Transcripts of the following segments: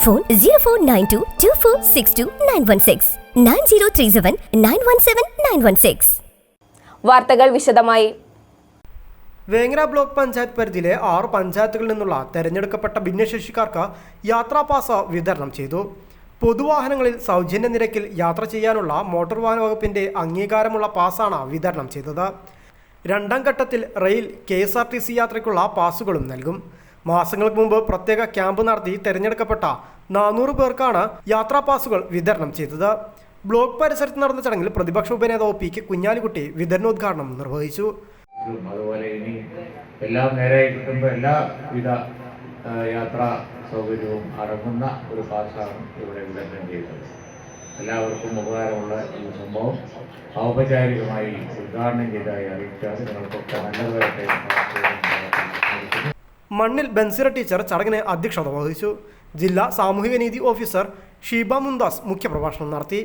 Phone zero four nine two two four six two nine one six nine zero three seven nine one seven nine one six വാർത്തകൾ വിശദമായി. Vengara block panchayat പരിധിയിലെ ആറ് പഞ്ചായത്തുകളിൽ നിന്നുള്ള തെരഞ്ഞെടുക്കപ്പെട്ട ഭിന്നശേഷിക്കാർക്ക് യാത്രാ പാസ് വിതരണം ചെയ്തു. പൊതുവാഹനങ്ങളിൽ സൗജന്യ നിരക്കിൽ യാത്ര ചെയ്യാനുള്ള മോട്ടോർ വാഹന വകുപ്പിന്റെ അംഗീകാരമുള്ള പാസ്സാണ് വിതരണം ചെയ്തത്. രണ്ടാം ഘട്ടത്തിൽ rail K S R T C യാത്രയ്ക്കുള്ള പാസുകളും നൽകും. മാസങ്ങൾക്ക് മുമ്പ് പ്രത്യേക ക്യാമ്പ് നടത്തി തെരഞ്ഞെടുക്കപ്പെട്ട നാനൂറ് പേർക്കാണ് യാത്രാ പാസുകൾ വിതരണം ചെയ്തത്. ബ്ലോക്ക് പരിസരത്ത് നടന്ന ചടങ്ങിൽ പ്രതിപക്ഷ ഉപനേതാവ് പി കെ കുഞ്ഞാലിക്കുട്ടി വിതരണോദ്ഘാടനം നിർവഹിച്ചു. അതുപോലെ ഇനി എല്ലാം നേരായി കിട്ടുമ്പോൾ എല്ലാവിധ യാത്രാ സൗകര്യവും അടങ്ങുന്ന ഒരു പാസ്സാണ് ഇവിടെ വിതരണം ചെയ്തത്. എല്ലാവർക്കും ഉപകാരമുള്ള ഈ സംഭവം ഔപചാരികമായി ഉദ്ഘാടനം ചെയ്തതായി അറിയിച്ചാൽ നിങ്ങൾക്കൊക്കെ നല്ലതായിട്ട് മണ്ണിൽ ബൻസിറ ടീച്ചർ ചടങ്ങിന് അധ്യക്ഷത വഹിച്ചു. ജില്ലാ സാമൂഹിക നീതി ഓഫീസർ ഷീബ മുന്താസ് മുഖ്യപ്രഭാഷണം നടത്തി.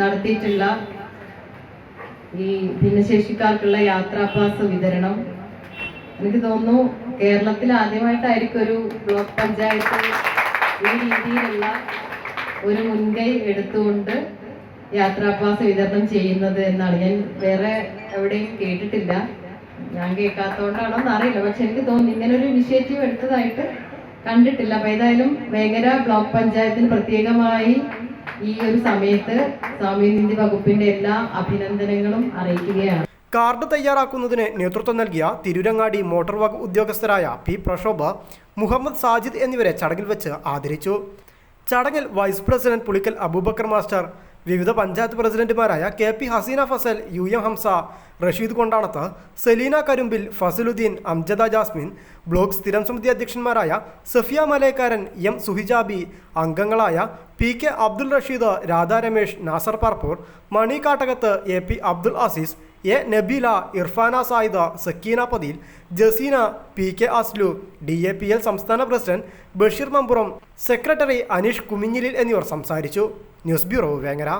നടത്തിയിട്ടുള്ള ഈ ഭിന്നശേഷിക്കാർക്കുള്ള യാത്രാപാസ വിതരണം. എനിക്ക് തോന്നുന്നു കേരളത്തിൽ ആദ്യമായിട്ടായിരിക്കും ഒരു ബ്ലോക്ക് പഞ്ചായത്ത് ഈ രീതിയിലുള്ള ഒരു മുൻകൈ എടുത്തുകൊണ്ട് യാത്രാപാസ വിതരണം ചെയ്യുന്നത് എന്നാണ്. ഞാൻ വേറെ എവിടെയും കേട്ടിട്ടില്ല. ഞാൻ കേൾക്കാത്തതുകൊണ്ടാണോ എന്നറിയില്ല പക്ഷെ എനിക്ക് തോന്നുന്നു ഇങ്ങനെ ഒരു ഇനിഷ്യേറ്റീവ് എടുത്തതായിട്ട് കണ്ടിട്ടില്ല. അപ്പൊ ഏതായാലും വേങ്ങര ബ്ലോക്ക് പഞ്ചായത്തിന് പ്രത്യേകമായി ഈ ഒരു സമയത്ത് സാമൂഹ്യനീതി വകുപ്പിന്റെ എല്ലാ അഭിനന്ദനങ്ങളും അറിയിക്കുകയാണ്. കാർഡ് തയ്യാറാക്കുന്നതിന് നേതൃത്വം നൽകിയ തിരുരങ്ങാടി മോട്ടോർ വകുപ്പ് ഉദ്യോഗസ്ഥരായ പി പ്രക്ഷോഭ മുഹമ്മദ് സാജിദ് എന്നിവരെ ചടങ്ങിൽ വെച്ച് ആദരിച്ചു. ചടങ്ങിൽ vice president Pulikkal Abubakar master വിവിധ പഞ്ചായത്ത് പ്രസിഡന്റുമാരായ K P Haseena Fasal U M Hamza Rasheed Kondanath Seleena Karumbil Fasaluddin Amjada Jasmine block സ്ഥിരം സമിതി അധ്യക്ഷന്മാരായ സഫിയ മലയക്കാരൻ എം സുഹിജാബി അംഗങ്ങളായ P K Abdul Rasheed Radha Ramesh Nasar Parpur Mani Kattakath A P Abdul Azeez A Nabeela Irfana Sayida Sakkeena Pathil Jaseena P K Aslu D A P L സംസ്ഥാന president Basheer Mampuram secretary Aneesh കുമിഞ്ഞിലിൽ എന്നിവർ സംസാരിച്ചു. News bureau Vengara